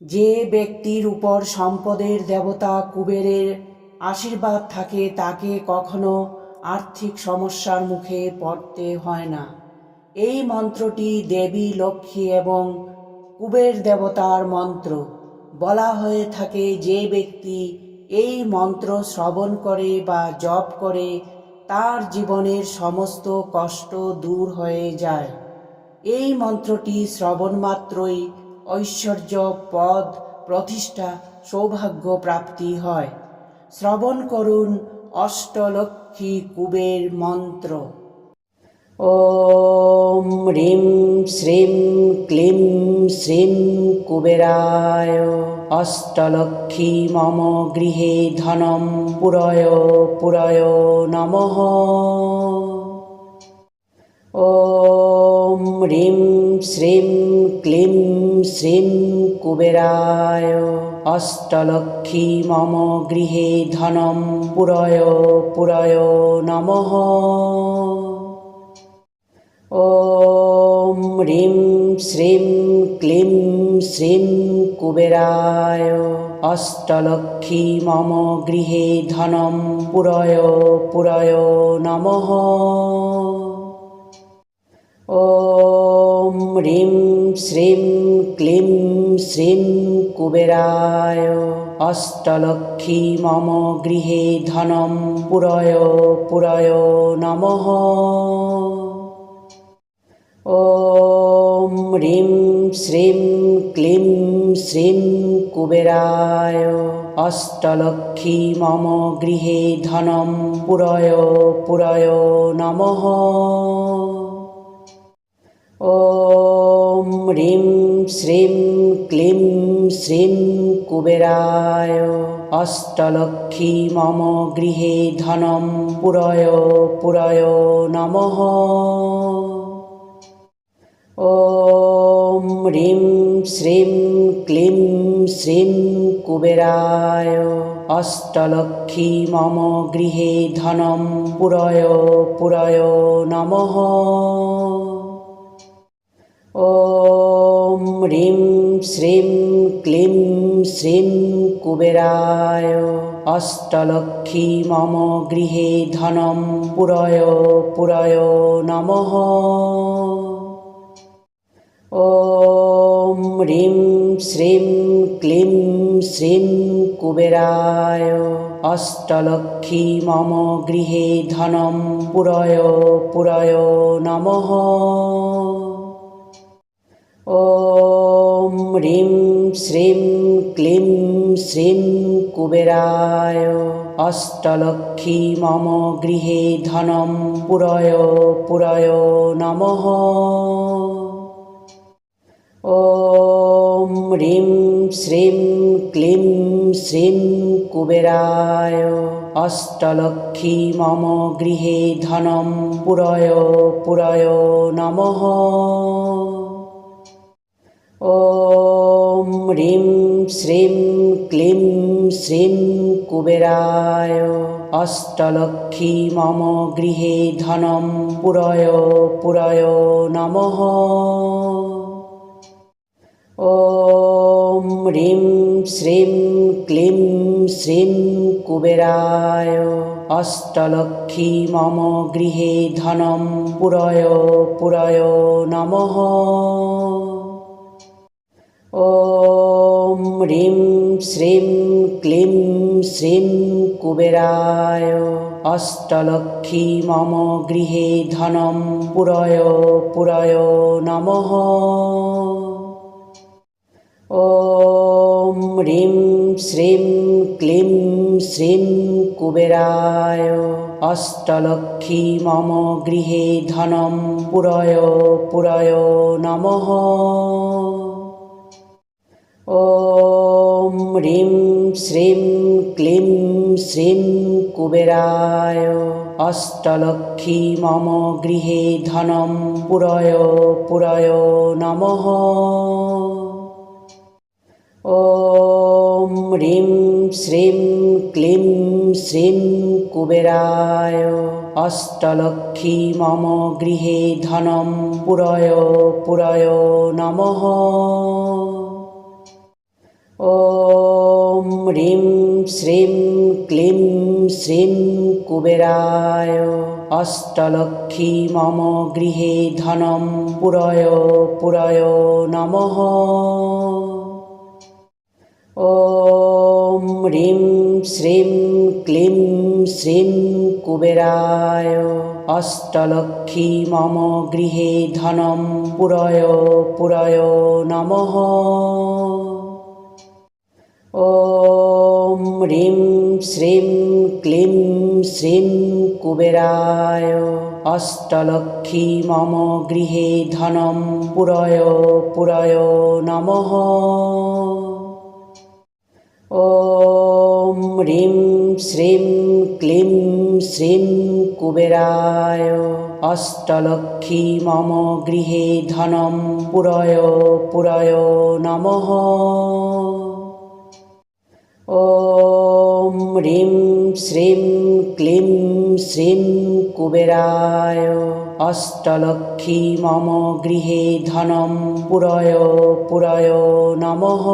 যে ব্যক্তির উপর সম্পদের দেবতা কুবেরের আশীর্বাদ থাকে, তাকে কখনো আর্থিক সমস্যার মুখে পড়তে হয় না। এই মন্ত্রটি দেবী, লক্ষ্মী এবং কুবের দেবতার মন্ত্র। বলা হয়ে থাকে, যে ব্যক্তি এই মন্ত্র শ্রবণ করে বা জপ করে, তার জীবনের সমস্ত কষ্ট দূর হয়ে যায়। এই মন্ত্রটি শ্রবণ মাত্রই ঐশ্বর্য, পদ, প্রতিষ্ঠা, সৌভাগ্য প্রাপ্তি হয়। শ্রবণ করুন অষ্টলক্ষ্মী কুবের মন্ত্র। ওম রিম শ্রীম ক্লিম শ্রীম কুবেরায়। অষ্টলক্ষ্মী মম গৃহে ধনম পুরয় পুরয় নমঃ। ও ॐ ह्रीं श्रीं क्लीं श्रीं कुबेराय अष्टलक्ष्मी मम गृहे धनं पुरय पुरय नमः ॐ ह्रीं श्रीं क्लीं श्रीं कुबेराय अष्टलक्ष्मी मम गृहे धनं पुरय पुरय नमः ॐ ह्रीं श्रीं क्लीं श्रीं कुबेराय अष्टलक्ष्मी मम गृहे धनं पुरय पुरय नमः ॐ ह्रीं श्रीं क्लीं श्रीं कुबेराय अष्टलक्ष्मी मम गृहे धनं पुरय पुरय नमः ॐ ह्रीं श्रीं क्लीं श्रीं कुबेराय अष्टलक्ष्मी मम गृहे धनं पुरय पुरय नमः ॐ ह्रीं श्रीं क्लीं श्रीं कुबेराय अष्टलक्ष्मी मम गृहे धनं पुरय पुरय नमः ॐ ह्रीं श्रीं क्लीं श्रीं कुबेराय अष्टलक्ष्मी मम गृहे धनं पुरय पुरय नमः ॐ ह्रीं श्रीं क्लीं श्रीं कुबेराय अष्टलक्ष्मी मम गृहे धनं पुरय पुरय नमः ह्रीं श्रीं क्लीं श्रीं कुबेराय अष्टलक्ष्मी मम गृहे धनं पुरय पुरय नमः ॐ ह्रीं श्रीं क्लीं श्रीं कुबेराय अष्टलक्ष्मी मम गृहे धनं पुरय पुरय नमः ॐ ह्रीं श्रीं क्लीं श्रीं कुबेराय अष्टलक्ष्मी मम गृहे धनं पुरय पुरय नमः ॐ ह्रीं श्रीं क्लीं श्रीं कुबेराय अष्टलक्ष्मी मम गृहे धनं पुरय पुरय नमः ॐ ह्रीं श्रीं क्लीं श्रीं कुबेराय अष्टलक्ष्मी मम गृहे धनं पुरय पुरय नमः ॐ ह्रीं श्रीं क्लीं श्रीं कुबेराय अष्टलक्ष्मी मम गृहे धनं पुरय पुरय नमः ॐ ह्रीं श्रीं क्लीं श्रीं कुबेराय अष्टलक्ष्मी मम गृहे धनं पुरय पुरय नमः ॐ ह्रीं श्रीं क्लीं श्रीं कुबेराय अष्टलक्ष्मी मम गृहे धनं पुरय पुरय नमः হ্রিং শ্রীং ক্লিং শ্রীং কুবেরায় অষ্টলক্ষ্মী মম গৃহে ধনম পুরয় পুরয় নমঃ ॐ ह्रीं श्रीं क्लीं श्रीं कुबेराय अष्टलक्ष्मी मम गृहे धनं पुरय पुरय नमः ॐ ह्रीं श्रीं क्लीं श्रीं कुबेराय अष्टलक्ष्मी मम गृहे धनं पुरय पुरय नमः ॐ ह्रीं श्रीं क्लीं श्रीं कुबेराय अष्टलक्ष्मी मम गृहे धनं पुरय पुरय नमः ॐ ह्रीं श्रीं क्लीं श्रीं कुबेराय अष्टलक्ष्मी मम गृहे धनं पुरय पुरय नमः